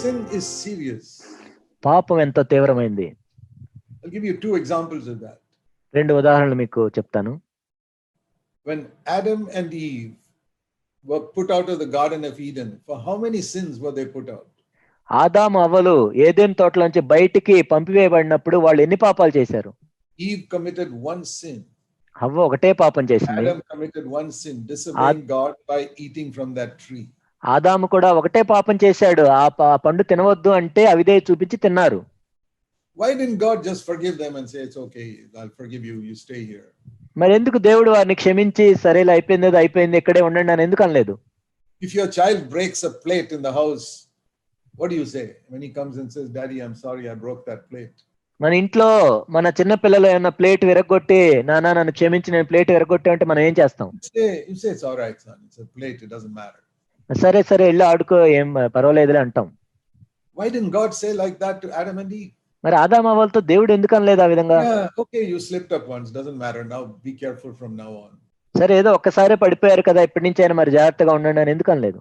sin is serious. పాపం ఎంతో తీవ్రమైంది I'll give you two examples of that. రెండు ఉదాహరణలు మీకు చెప్తాను When Adam and Eve were put out of the Garden of Eden, for how many sins were they put out? ఆదాము అవ్వలు ఏదైనా తోటలోంచి బయటికి పంపివేయబడినప్పుడు వాళ్ళు ఎన్ని పాపాలు చేశారు Eve committed one sin. అవ్వ ఒకటే పాపం చేసింది Adam committed one sin, disobeying God by eating from that tree. ఆదాము కూడా ఒకటే పాపం చేశాడు ఆ పండు తినవద్దు అంటే అవిదే చూపించి తిన్నారు Why didn't God just forgive them and say, It's okay, I'll forgive you, you stay here? మరి ఎందుకు దేవుడు వారిని క్షమించి సరేలే అయిపోయింది అది అయిపోయింది ఇక్కడే ఉండండి అని ఎందుకు అనలేదు If your child breaks a plate in the house, what do you say when he comes and says, Daddy, I'm sorry, I broke that plate? మన ఇంట్లో మన చిన్న పిల్లలు ఏమన్నా ప్లేట్ విరగొట్టి నాన్న నన్ను క్షమించి నేను ప్లేట్ విరగొట్టి అంటే మనం ఏం చేస్తాం You say, you say it's all right, son. It's a సరే సరే వెళ్ళి ఆడుకో ఏం పర్వాలేదులే అంటాం Why didn't God say like that to Adam and Eve? మరి ఆదాం అవ్వలతో దేవుడు ఎందుకు అనలేదు ఆ విధంగా okay, you slipped up once, doesn't matter. Now be careful from now on. సరే ఏదో ఒక్కసారే పడిపోయారు కదా ఇప్పటి నుంచి అయినా మరి జాగ్రత్తగా ఉండండి అని ఎందుకు అనలేదు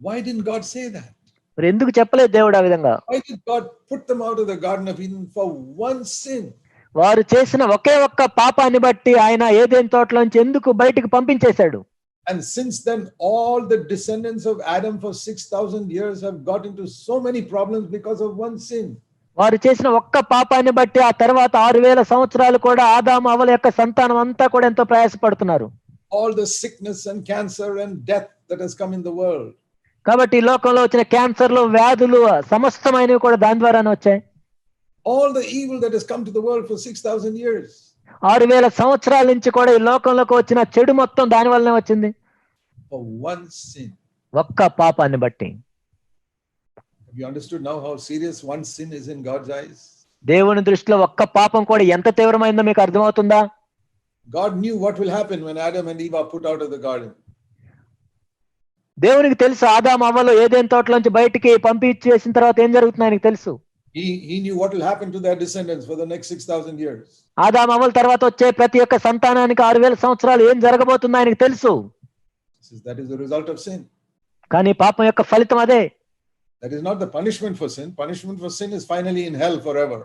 Why didn't God say that? మరి ఎందుకు చెప్పలేదు దేవుడు ఆ విధంగా Why did God put them out of the Garden of Eden for one sin? వారు చేసిన ఒకే ఒక్క పాపాన్ని బట్టి ఆయన ఏదేని తోటలోంచి ఎందుకు బయటికి పంపించేశాడు And since then, all the descendants of Adam for 6,000 years have got into so many problems because of one sin. వారు చేసిన ఒక్క పాపాన్ని బట్టి ఆ తర్వాత ఆరు వేల సంవత్సరాలు కూడా ఆదాము అవల యొక్క సంతానం అంతా కూడా ఎంతో ప్రయాసపడుతున్నారు All the sickness and cancer and death that has come in the world. కాబట్టి ఈ లోకంలో వచ్చిన క్యాన్సర్లు వ్యాధులు సమస్తమైనవి కూడా దాని ద్వారానే వచ్చాయి All the evil that has come to the world for 6,000 years. ఆరు వేల సంవత్సరాల నుంచి కూడా ఈ లోకంలోకి వచ్చిన చెడు మొత్తం దాని వల్లనే వచ్చింది. ఒక్క పాపాన్ని బట్టి? దేవుని దృష్టిలో ఒక్క పాపం కూడా ఎంత తీవ్రమైందో మీకు అర్థమవుతుందా God knew what will happen when Adam and Eve are put out of the garden. దేవునికి తెలుసు ఆదాం అవ్వలు ఏదేని తోటలోంచి బయటికి పంపించేసిన తర్వాత ఏం జరుగుతుందో ఆయనకి తెలుసు He, he knew what will happen to their descendants for the next 6,000 years. Adam అవ్వల తర్వాత వచ్చే ప్రతి ఒక్క సంతానానికి ఆరు వేల సంవత్సరాలు ఏం జరగబోతుందో ఆయనకి తెలుసు He says that is the result of sin. కానీ పాపం యొక్క ఫలితం అదే That is not the punishment for sin. Punishment for sin is finally in hell forever.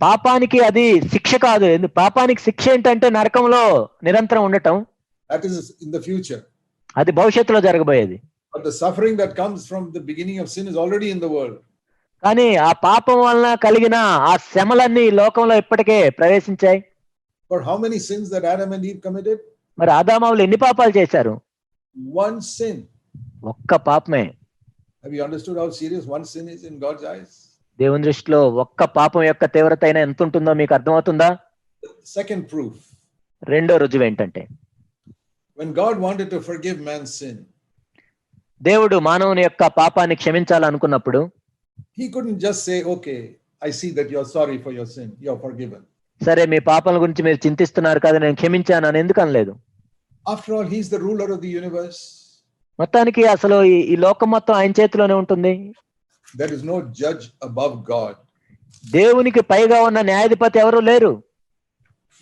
పాపానికి అది శిక్ష కాదు ఎందు- పాపానికి శిక్ష ఏంటంటే నరకంలో నిరంతరం ఉండటం That is in the future. అది భవిష్యత్తులో జరగబోయేది But the suffering that comes from the beginning of sin is already in the world. కానీ ఆ పాపం వలన కలిగిన ఆ శమలన్నీ లోకంలో ఇప్పటికే ప్రవేశించాయి. But how many sins that Adam and Eve committed మరి ఆదామావులు ఎన్ని పాపాలు చేశారు? వన్ సిన్ ఒక్క పాపమే. Have you understood how serious one sin is in God's eyes దేవుని దృష్టిలో ఒక్క పాపం యొక్క తీవ్రత అయినా ఎంత ఉంటుందో మీకు అర్థమవుతుందా? సెకండ్ ప్రూఫ్ రెండో రుజువు ఏంటంటే? When God wanted to forgive man sin దేవుడు మానవుని యొక్క పాపాన్ని క్షమించాలనుకున్నప్పుడు he couldn't just say, Okay, I see that you're sorry for your sin, you're forgiven. సరే మీ పాపాల గురించి మీరు చింతిస్తున్నారు కదా నేను క్షమించాను అని ఎందుకు అనలేదు After all, he's the ruler of the universe. మొత్తానికి అసలు ఈ లోకం మొత్తం ఆయన చేతిలోనే ఉంటుంది There is no judge above God. దేవునికి పైగా ఉన్న న్యాయాధిపతి ఎవరు లేరు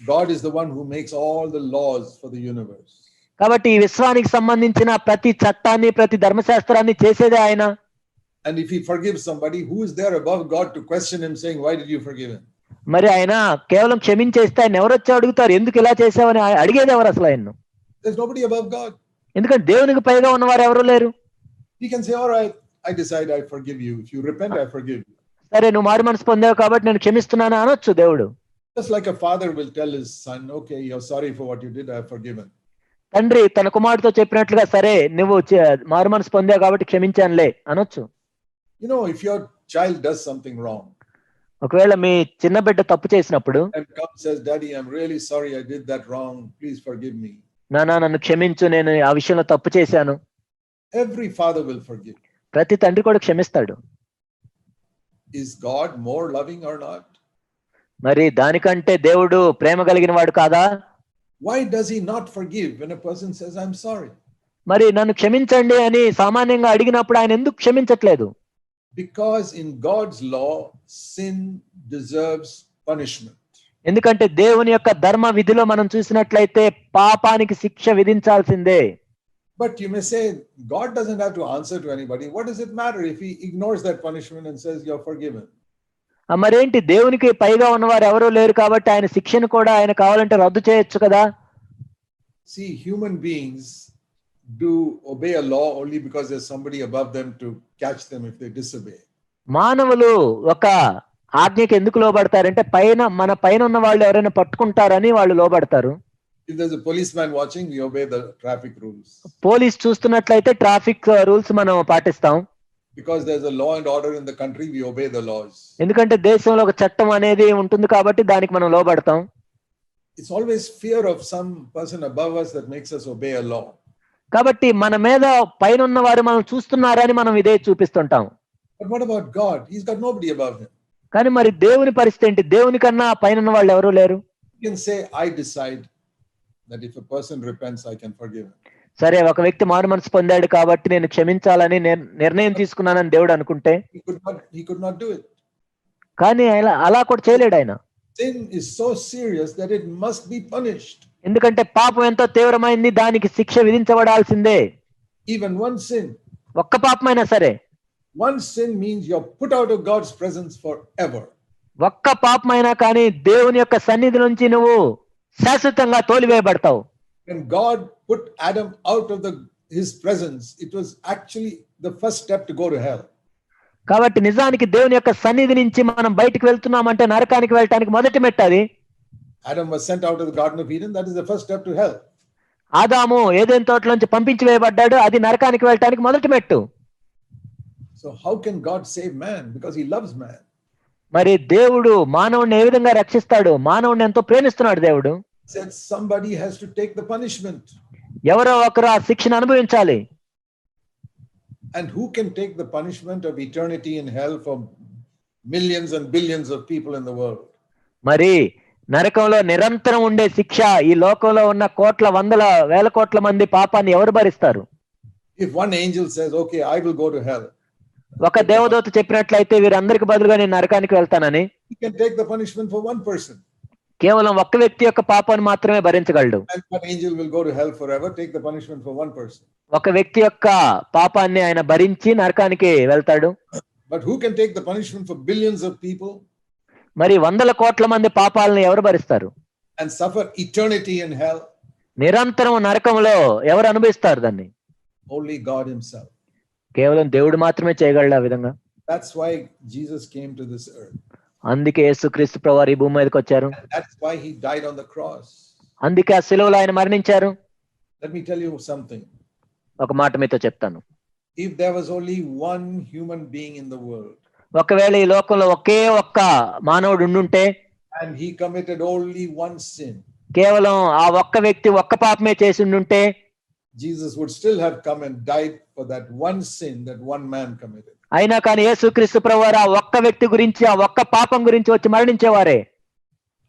God is the one who makes all the laws for the universe. కాబట్టి ఈ విశ్వానికి సంబంధించిన ప్రతి చట్టాన్ని ప్రతి ధర్మశాస్త్రాన్ని చేసేదే ఆయన And if he forgives somebody, who is there above God to question him, saying, Why did you forgive him? మరి ఆయన కేవలం క్షమించేస్తే ఆయన ఎవరు వచ్చి అడుగుతారు ఎందుకు ఇలా చేసావని ఆ- అడిగేది ఎవరు అసలు ఆయన There's nobody above God. ఎందుకంటే దేవునికి పైగా ఉన్నవారు ఎవరు లేరు He can say, All right, I decide I forgive you. If you repent, I forgive you. సరే నువ్వు మారు మనసు పొందావు కాబట్టి నేను క్షమిస్తున్నాను అనొచ్చు దేవుడు Just like a father will tell his son, Okay, you're sorry for what you did, I've forgiven. తండ్రి తన కుమారుడితో చెప్పినట్లుగా సరే నువ్వు చే- మారు మనసు పొందావు కాబట్టి క్షమించానులే అనొచ్చు You know, if your child does something wrong ఒకవేళ మీ చిన్న బిడ్డ తప్పు చేసినప్పుడు and comes says, Daddy, I'm really sorry I did that wrong. Please forgive me. నానా నన్ను క్షమించు నేను ఆ విషయంలో తప్పు చేశాను Every father will forgive. ప్రతి తండ్రి కూడా క్షమిస్తాడు Is God more loving or not? మరి దానికంటే దేవుడు ప్రేమ కలిగిన వాడు కాదా Why does he not forgive when a person says, I'm sorry? మరి నన్ను క్షమించండి అని సామాన్యంగా అడిగినప్పుడు ఆయన ఎందుకు క్షమించట్లేదు Because in God's law, sin deserves punishment. ఎందుకంటే దేవుని యొక్క ధర్మ విధిలో మనం చూసినట్లయితే పాపానికి శిక్ష విధించాల్సిందే But you may say, God doesn't have to answer to anybody. What does it matter if he ignores that punishment and says, You're forgiven? ఆ, మరేంటి దేవునికి పైగా ఉన్నవారు ఎవరూ లేరు కాబట్టి ఆయన శిక్షను కూడా ఆయన కావాలంటే రద్దు చేయొచ్చు కదా See, human beings do obey a law only because there's somebody above them to catch them if they disobey. మానవులు ఒక ఆజ్ఞకి ఎందుకు లోబడతారంటే పైన మన పైన ఉన్న వాళ్ళు ఎవరైనా పట్టుకుంటారని వాళ్ళు లోబడతారు If there's a policeman watching, we obey the traffic rules. Police చూస్తున్నట్లయితే ట్రాఫిక్ రూల్స్ మనం పాటిస్తాం Because there's a law and order in the country, we obey the laws. ఎందుకంటే దేశంలో ఒక చట్టం అనేది ఉంటుంది కాబట్టి దానికి మనం లోబడతాం It's always fear of some person above us that makes us obey a law. కాబట్టి మన మీద పైన ఉన్న వారు మనం చూస్తున్నారని మనం ఇదే చూపిస్తుంటాం. కానీ మరి దేవుని పరిస్థితి ఏంటి? దేవుని కన్నా పైన వాళ్ళు ఎవరు లేరు? సరే ఒక వ్యక్తి మారు మనసు పొందాడు కాబట్టి నేను క్షమించాలని నేను నిర్ణయం తీసుకున్నానని దేవుడు అనుకుంటే? కానీ అలా కూడా చేయలేడు ఆయన. సీరియస్ దట్ పనిష్డ్ ఎందుకంటే పాపం ఎంతో తీవ్రమైంది దానికి శిక్ష విధించబడాల్సిందే Even one sin. ఒక్క పాపమైనా సరే One sin means you're put out of God's presence forever. ఒక్క పాపమైనా కానీ దేవుని యొక్క సన్నిధి నుంచి నువ్వు శాశ్వతంగా తోలివేయబడతావు When God put Adam out of the his presence, it was actually the first step to go to hell. కాబట్టి నిజానికి దేవుని యొక్క సన్నిధి నుంచి మనం బయటికి వెళ్తున్నామంటే నరకానికి వెళ్ళటానికి మొదటి మెట్టు అది Adam was sent out of the Garden of Eden. That is the first step to hell. ఆదాము ఏదైనా తోటలోంచి పంపించి వేయబడ్డాడు అది నరకానికి వెళ్ళటానికి మొదటి మెట్టు So how can God save man? Because he loves man. మరి దేవుడు మానవుడిని ఏ విధంగా రక్షిస్తాడు మానవుడిని ఎంతో ప్రేమిస్తున్నాడు దేవుడు Said somebody has to take the punishment. ఎవరో ఒకరు ఆ శిక్షను అనుభవించాలి And who can take the punishment of eternity in hell for millions and billions of people in the world? మరి నరకంలో నిరంతరం ఉండే శిక్ష ఈ లోకంలో ఉన్న కోట్ల వందల వేల కోట్ల మంది పాపాన్ని ఎవరు భరిస్తారు? If one angel okay I go hell ఒక దేవదూత చెప్పినట్లయితే వీరందరికి బదులుగా నేను నరకానికి వెళ్తానని. కేవలం ఒక వ్యక్తి యొక్క పాపాన్ని మాత్రమే భరించగలడు. ఒక వ్యక్తి యొక్క పాపాన్ని ఆయన భరించి నరకానికి వెళ్తాడు. But who can take the punishment for billions of people మరి వందల కోట్ల మంది పాపాలను ఎవరు భరిస్తారు and suffer eternity in hell? నిరంతరం నరకంలో ఎవరు అనుభవిస్తారు దాన్ని Only God Himself. కేవలం దేవుడు మాత్రమే చేయగలడు ఆ విధంగా That's why Jesus came to this earth. అందుకే యేసుక్రీస్తు ప్రభువారు ఈ భూమి మీదకి వచ్చారు that's why He died on the cross. అందుకే ఆ సిలువలో ఆయన మరణించారు Let me tell you something. ఒక మాట మీతో చెప్తాను If there was only one human being in the world ఒకవేళ ఈ లోకంలో ఒకే ఒక్క మానవుడు ఉండుంటే and he committed only one sin, కేవలం ఆ ఒక్క వ్యక్తి ఒక్క పాపమే చేసి ఉండుంటే Jesus would still have come and died for that one sin that one man committed. అయినా కానీ యేసుక్రీస్తు ప్రభువారు ఆ ఒక్క వ్యక్తి గురించి ఆ ఒక్క పాపం గురించి వచ్చి మరణించేవారే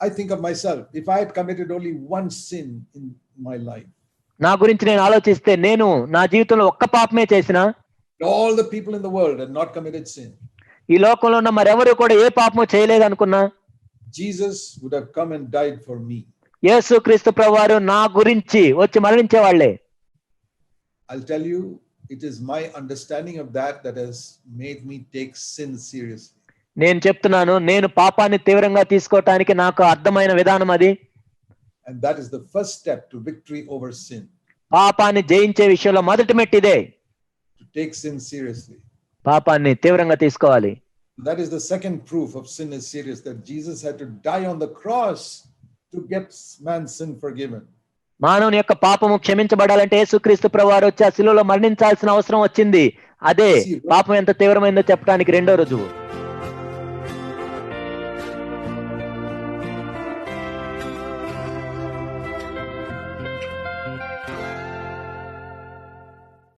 I think of myself. If I had committed only one sin in my life, నా గురించి నేను ఆలోచిస్తే నేను నా జీవితంలో ఒక్క పాపమే చేసిన all the people in the world had not committed sin, ఈ లోకంలో ఉన్న మరెవరు కూడా ఏ పాపము చేయలేదు అనుకున్నా? Jesus would have come and died for me యేసు క్రీస్తు ప్రభువారు నా గురించి వచ్చి మరణించే వాళ్ళే I'll tell you it is my understanding of that that has made me take sin serious నేను చెప్తున్నాను నేను పాపాన్ని తీవ్రంగా తీసుకోవటానికి నాకు అర్థమైన విధానం అది. And that is the first step to victory over sin పాపాన్ని జయించే విషయంలో మొదటి మెట్టు ఇదే టు టేక్ సిన్ సీరియస్లీ పాపాన్ని తీవ్రంగా తీసుకోవాలి. That is the second proof of sin is serious, that Jesus had to die on the cross to get man's sin forgiven. మానవుని యొక్క పాపము క్షమించబడాలంటే యేసుక్రీస్తు ప్రభువారు వచ్చి ఆ శిలువలో మరణించాల్సిన అవసరం వచ్చింది. అదే పాపం ఎంత తీవ్రమైందో చెప్పడానికి రెండో రుజువు.